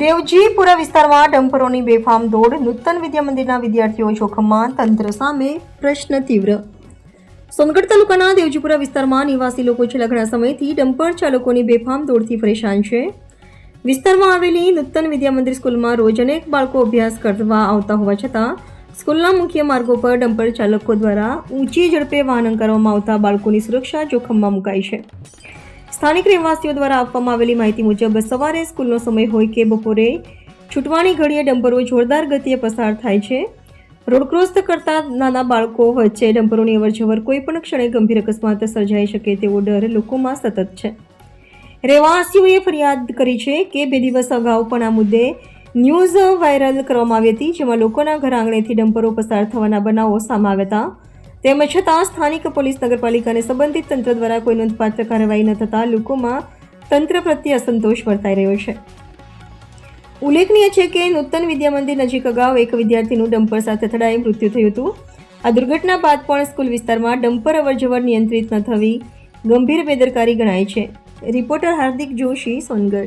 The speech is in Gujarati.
દેવજીપુરા વિસ્તારમાં ડમ્પરોની બેફામ દોડ નૂતન વિદ્યા મંદિરના વિદ્યાર્થીઓ જોખમમાં તંત્ર સામે પ્રશ્ન તીવ્ર. સોનગઢ તાલુકાના દેવજીપુરા વિસ્તારમાં નિવાસી લોકો છેલ્લા ઘણા સમયથી ડમ્પર ચાલકોની બેફામ દોડથી પરેશાન છે. વિસ્તારમાં આવેલી નૂતન વિદ્યા મંદિર સ્કૂલમાં રોજ અનેક બાળકો અભ્યાસ કરવા આવતા હોવા છતાં, સ્કૂલના મુખ્ય માર્ગો પર ડમ્પર ચાલકો દ્વારા ઊંચી ઝડપે વાહન કરવામાં આવતા બાળકોની સુરક્ષા જોખમમાં મુકાઈ છે. સ્થાનિક રહેવાસીઓ દ્વારા આપવામાં આવેલી માહિતી મુજબ સવારે સ્કૂલનો સમય હોય કે બપોરે છૂટવાની ઘડીએ ડમ્પરો જોરદાર ગતિએ પસાર થાય છે. રોડ ક્રોસ કરતા નાના બાળકો વચ્ચે ડમ્પરોની અવરજવર કોઈ પણ ક્ષણે ગંભીર અકસ્માત સર્જાઈ શકે તેવો ડર લોકોમાં સતત છે. રહેવાસીઓએ ફરિયાદ કરી છે કે બે દિવસ અગાઉ પણ આ મુદ્દે ન્યૂઝ વાયરલ કરવામાં આવી હતી, જેમાં લોકોના ઘર આંગણેથી ડમ્પરો પસાર થવાના બનાવો સામે આવ્યા હતા. તેમ છતાં સ્થાનિક પોલીસ નગરપાલિકાને સંબંધિત તંત્ર દ્વારા કોઈ નોંધપાત્ર કાર્યવાહી ન થતાં લોકોમાં તંત્ર પ્રત્યે અસંતોષ વર્તાઈ રહ્યો છે. ઉલ્લેખનીય છે કે નૂતન વિદ્યા મંદિર નજીક અગાઉ એક વિદ્યાર્થીનું ડમ્પર સાથે અથડાઈ મૃત્યુ થયું હતું. આ દુર્ઘટના બાદ પણ સ્કૂલ વિસ્તારમાં ડમ્પર અવરજવર નિયંત્રિત ન થવી ગંભીર બેદરકારી ગણાય છે. રિપોર્ટર હાર્દિક જોશી સોનગઢ.